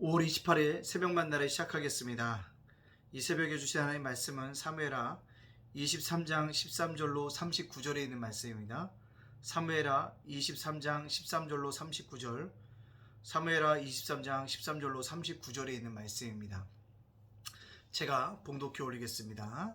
5월 28일 새벽 만나를 시작하겠습니다. 이 새벽에 주신 하나님 말씀은 사무엘하 23장 13절로 39절에 있는 말씀입니다. 사무엘하 23장 13절로 39절 사무엘하 23장 13절로 39절에 있는 말씀입니다. 제가 봉독해 올리겠습니다.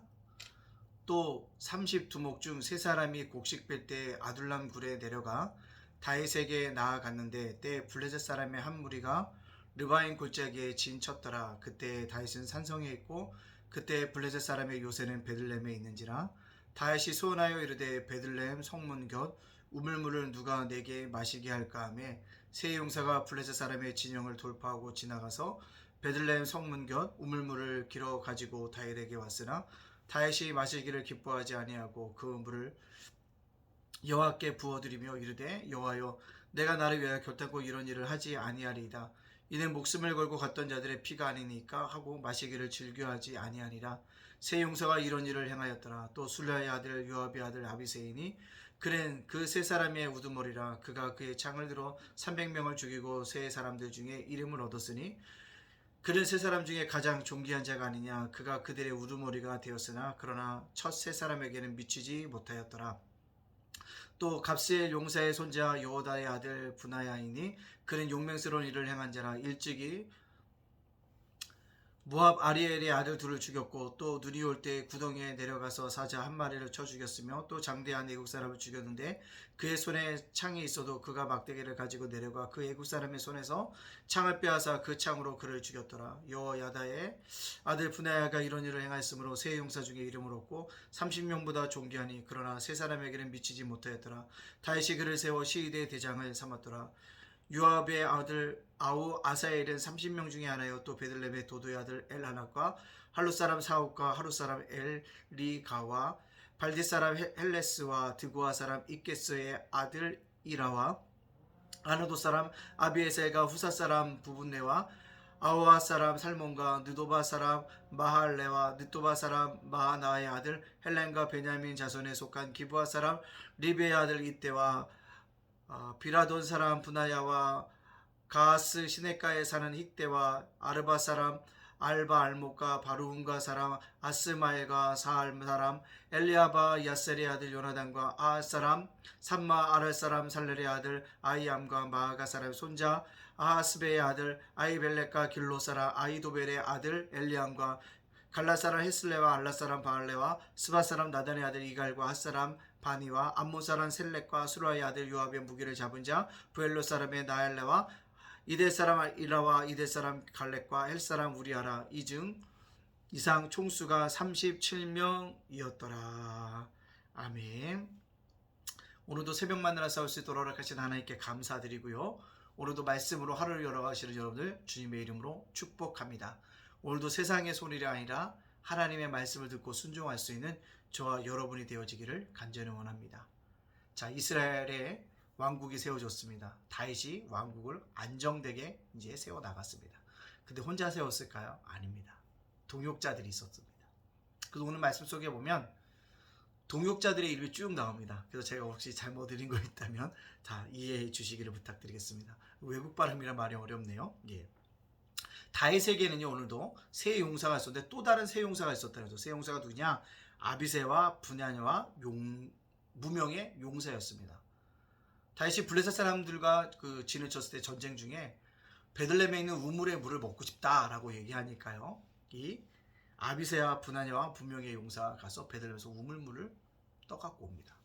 또 32목 중 세 사람이 곡식 뺄 때 아둘람 굴에 내려가 다윗에게 나아갔는데 때 블레셋 사람의 한 무리가 르바인 골짜기에 진쳤더라. 그때 다윗은 산성에 있고 그때 블레셋 사람의 요새는 베들레헴에 있는지라 다윗이 소원하여 이르되 베들레헴 성문 곁 우물물을 누가 내게 마시게 할까 하매 세 용사가 블레셋 사람의 진영을 돌파하고 지나가서 베들레헴 성문 곁 우물물을 길어 가지고 다윗에게 왔으나 다윗이 마시기를 기뻐하지 아니하고 그 물을 여호와께 부어드리며 이르되 여호와여 내가 나를 위하여 결단코 이런 일을 하지 아니하리이다 이는 목숨을 걸고 갔던 자들의 피가 아니니까 하고 마시기를 즐겨하지 아니하니라. 세 용사가 이런 일을 행하였더라. 또 술라의 아들 요압의 아들 아비세인이 그는 그세 사람의 우두머리라. 그가 그의 창을 들어 300명을 죽이고 세 사람들 중에 이름을 얻었으니 그는 세 사람 중에 가장 존귀한 자가 아니냐. 그가 그들의 우두머리가 되었으나 그러나 첫 세 사람에게는 미치지 못하였더라 또 갑스의 용사의 손자 여호다의 아들 분하야이니 그는 용맹스러운 일을 행한 자라 일찍이 모압 아리엘의 아들 둘을 죽였고 또 눈이 올 때 구덩이에 내려가서 사자 한 마리를 쳐 죽였으며 또 장대한 애국 사람을 죽였는데 그의 손에 창이 있어도 그가 막대기를 가지고 내려가 그 애국 사람의 손에서 창을 빼앗아 그 창으로 그를 죽였더라. 여야다의 아들 분하야가 이런 일을 행하였으므로 세 용사 중에 이름을 얻고 30명보다 존귀하니 그러나 세 사람에게는 미치지 못하였더라. 다윗이 그를 세워 시위대 대장을 삼았더라 유압의 아들 아우 아사엘은 30명 중에 하나요. 또 베들레헴의 도도의 아들 엘하나과 할루 사람 사옥과 하루 사람 엘리가와 발디 사람 헬레스와 드고아 사람 이케스의 아들 이라와 아노도 사람 아비에셀과 후사 사람 부분네와 아오아 사람 살몬과 느도바 사람 마할레와 느도바 사람 마하나의 아들 헬렌과 베냐민 자손에 속한 기부아 사람 리베의 아들 이때와 어, 비라돈 사람 분하야와 가스 시내가에 사는 힉대와 아르바 사람 알바 알목과 바루운가 사람 아스마엘과 사알 사람 엘리아바 야셀의 아들 요나단과 아할 사람 삼마 아랄 사람 살렐의 아들 아이암과 마아가 사람 손자 아하스베의 아들 아이벨렉과 길로 사람 아이도벨의 아들 엘리암과 갈라 사람 헤슬레와 알라 사람 바알레와 스바 사람 나단의 아들 이갈과 핫 사람 바니와 암몬 사람 셀렉과 수라의 아들 요압의 무기를 잡은 자 부엘로 사람의 나엘레와 이대 사람 이라와 이대 사람 갈렉과 헬 사람 우리아라 이중 이상 총수가 37명이었더라. 아멘. 오늘도 새벽 만나러 싸울 수 있도록 허락하신 하나님께 감사드리고요. 오늘도 말씀으로 하루를 열어가시는 여러분들 주님의 이름으로 축복합니다. 오늘도 세상의 소리가 아니라 하나님의 말씀을 듣고 순종할 수 있는 저와 여러분이 되어지기를 간절히 원합니다. 자, 이스라엘의 왕국이 세워졌습니다. 다윗이 왕국을 안정되게 이제 세워 나갔습니다. 근데 혼자 세웠을까요? 아닙니다. 동역자들이 있었습니다. 그래서 오늘 말씀 속에 보면 동역자들의 이름이 쭉 나옵니다. 그래서 제가 혹시 잘못 드린 거 있다면 다 이해해 주시기를 부탁드리겠습니다. 외국 발음이라 말이 어렵네요. 예. 다윗에게는요 오늘도 세 용사가 있었는데 또 다른 세 용사가 있었다는 거죠. 세 용사가 누구냐? 아비세와 분야녀와 용 무명의 용사였습니다. 다윗이 블레셋 사람들과 그 진을 쳤을 때 전쟁 중에 베들레헴에 있는 우물의 물을 먹고 싶다라고 얘기하니까요. 이 아비세와 분하냐와 분명의 용사가 가서 베들레헴에서 우물물을 떠갖고 옵니다.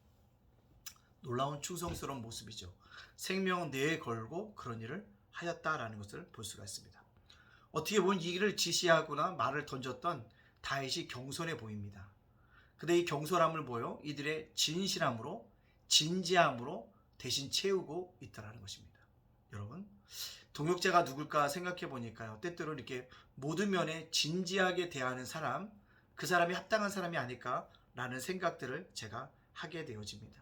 놀라운 충성스러운 모습이죠. 생명 내에 걸고 그런 일을 하였다라는 것을 볼 수가 있습니다. 어떻게 보면 이 일을 지시하거나 말을 던졌던 다윗이 경솔해 보입니다. 근데 이 경솔함을 보여 이들의 진실함으로 진지함으로 대신 채우고 있다라는 것입니다. 여러분, 동역자가 누굴까 생각해 보니까요. 때때로 이렇게 모든 면에 진지하게 대하는 사람, 그 사람이 합당한 사람이 아닐까라는 생각들을 제가 하게 되어집니다.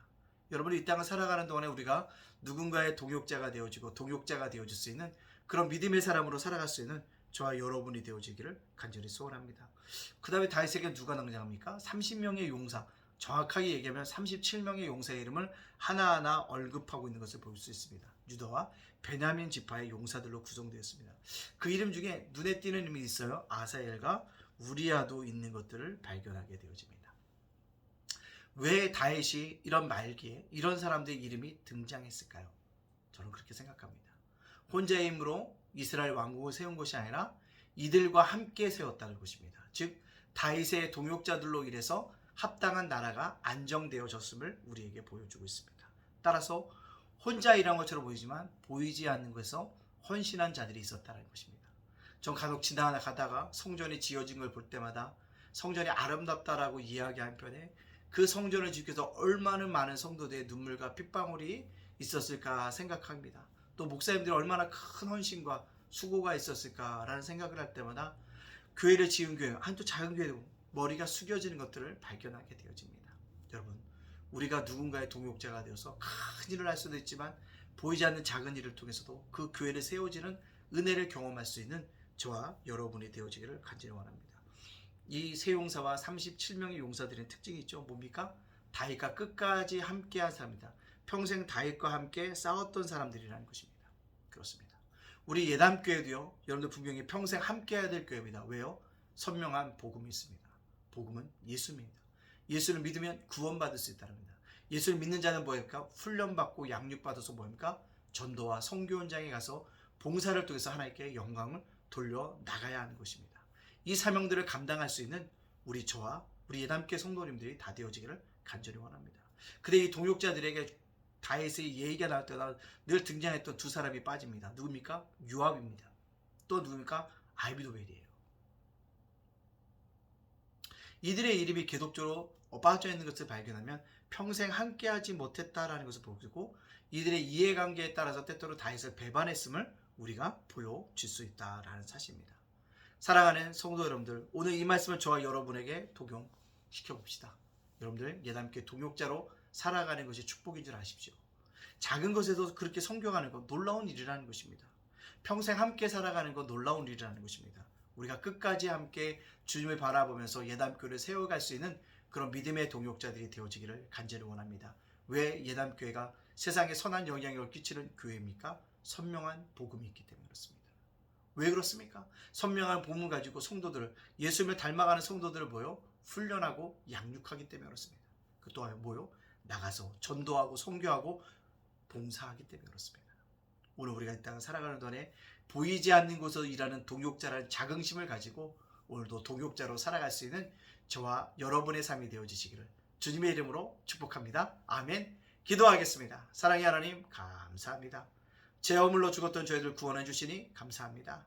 여러분이 이 땅을 살아가는 동안에 우리가 누군가의 동역자가 되어지고 동역자가 되어질 수 있는 그런 믿음의 사람으로 살아갈 수 있는 저와 여러분이 되어지기를 간절히 소원합니다. 그 다음에 다윗에게 누가 등장합니까? 30명의 용사, 정확하게 얘기하면 37명의 용사의 이름을 하나하나 언급하고 있는 것을 볼 수 있습니다. 유다와 베냐민 지파의 용사들로 구성되었습니다. 그 이름 중에 눈에 띄는 이름이 있어요. 아사엘과 우리아도 있는 것들을 발견하게 되어집니다. 왜 다윗이 이런 말기에 이런 사람들의 이름이 등장했을까요? 저는 그렇게 생각합니다. 혼자의 힘으로 이스라엘 왕국을 세운 것이 아니라 이들과 함께 세웠다는 것입니다. 즉 다윗의 동역자들로 인해서 합당한 나라가 안정되어졌음을 우리에게 보여주고 있습니다. 따라서 혼자 일한 것처럼 보이지만 보이지 않는 것에서 헌신한 자들이 있었다는 것입니다. 전 간혹 지나가다가 성전이 지어진 걸 볼 때마다 성전이 아름답다라고 이야기 한 편에 그 성전을 위해서 얼마나 많은 성도들의 눈물과 핏방울이 있었을까 생각합니다. 또 목사님들이 얼마나 큰 헌신과 수고가 있었을까라는 생각을 할 때마다 교회를 지은 교회, 한또 작은 교회도 머리가 숙여지는 것들을 발견하게 되어집니다. 여러분, 우리가 누군가의 동역자가 되어서 큰 일을 할 수도 있지만 보이지 않는 작은 일을 통해서도 그 교회를 세워지는 은혜를 경험할 수 있는 저와 여러분이 되어지기를 간절히 원합니다. 이 세 용사와 37명의 용사들의 특징이 있죠. 뭡니까? 다윗과 끝까지 함께한 사람이다. 평생 다윗과 함께 싸웠던 사람들이라는 것입니다. 그렇습니다. 우리 예담교회도요. 여러분들 분명히 평생 함께해야 될 교회입니다. 왜요? 선명한 복음이 있습니다. 복음은 예수입니다. 예수를 믿으면 구원받을 수 있다는 겁니다. 예수를 믿는 자는 뭐입니까? 훈련받고 양육받아서 뭐입니까? 전도와 성교 현장에 가서 봉사를 통해서 하나님께 영광을 돌려 나가야 하는 것입니다. 이 사명들을 감당할 수 있는 우리 저와 우리 예담교 성도님들이 다 되어지기를 간절히 원합니다. 근데 이 동역자들에게 다윗의 얘기가 나올 때마다 늘 등장했던 두 사람이 빠집니다. 누굽니까? 유압입니다. 또 누굽니까? 아이비도벨이에요. 이들의 이름이 계속적으로 빠져 있는 것을 발견하면 평생 함께하지 못했다라는 것을 보여주고 이들의 이해관계에 따라서 때때로 다윗을 배반했음을 우리가 보여줄 수 있다라는 사실입니다. 사랑하는 성도 여러분들, 오늘 이 말씀을 저와 여러분에게 독용시켜 봅시다. 여러분들 예담께 동역자로 살아가는 것이 축복인 줄 아십시오. 작은 것에도 그렇게 성교하는 것 놀라운 일이라는 것입니다. 평생 함께 살아가는 것 놀라운 일이라는 것입니다. 우리가 끝까지 함께 주님을 바라보면서 예담교를 세워갈 수 있는 그런 믿음의 동역자들이 되어지기를 간절히 원합니다. 왜 예담교회가 세상에 선한 영향력을 끼치는 교회입니까? 선명한 복음이 있기 때문에 그렇습니다. 왜 그렇습니까? 선명한 복음을 가지고 성도들을 예수님을 닮아가는 성도들을 뭐요? 훈련하고 양육하기 때문에 그렇습니다. 그 또한 뭐요? 나가서 전도하고 선교하고 봉사하기 때문에 그렇습니다. 오늘 우리가 이 땅을 살아가는 동안에 보이지 않는 곳에서 일하는 동역자라는 자긍심을 가지고 오늘도 동역자로 살아갈 수 있는 저와 여러분의 삶이 되어지시기를 주님의 이름으로 축복합니다. 아멘. 기도하겠습니다. 사랑의 하나님 감사합니다. 제 허물로 죽었던 저희들 구원해 주시니 감사합니다.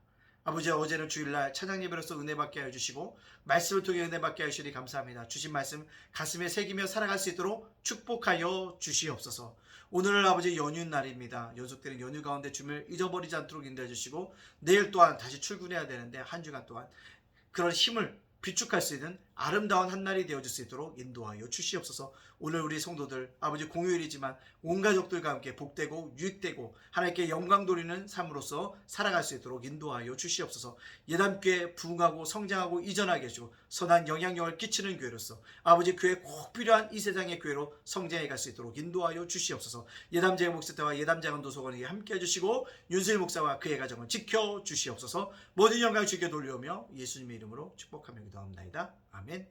아버지 어제는 주일날 찬양 예배로서 은혜 받게 해주시고 말씀을 통해 은혜 받게 해주시니 감사합니다. 주신 말씀 가슴에 새기며 살아갈 수 있도록 축복하여 주시옵소서. 오늘은 아버지 연휴 날입니다. 연속되는 연휴 가운데 주님을 잊어버리지 않도록 인도해 주시고 내일 또한 다시 출근해야 되는데 한 주간 동안 그런 힘을 비축할 수 있는 아름다운 한 날이 되어줄 수 있도록 인도하여 주시옵소서. 오늘 우리 성도들 아버지 공휴일이지만 온 가족들과 함께 복되고 유익되고 하나님께 영광 돌리는 삶으로서 살아갈 수 있도록 인도하여 주시옵소서. 예담교회 부흥하고 성장하고 이전하게 해주고 선한 영향력을 끼치는 교회로서 아버지 교회 꼭 필요한 이 세상의 교회로 성장해 갈 수 있도록 인도하여 주시옵소서. 예담제 목사와 예담장은 도서관에게 함께 해주시고 윤슬 목사와 그의 가정을 지켜 주시옵소서. 모든 영광 주께 돌려오며 예수님의 이름으로 축복하며 기도합니다. 아멘.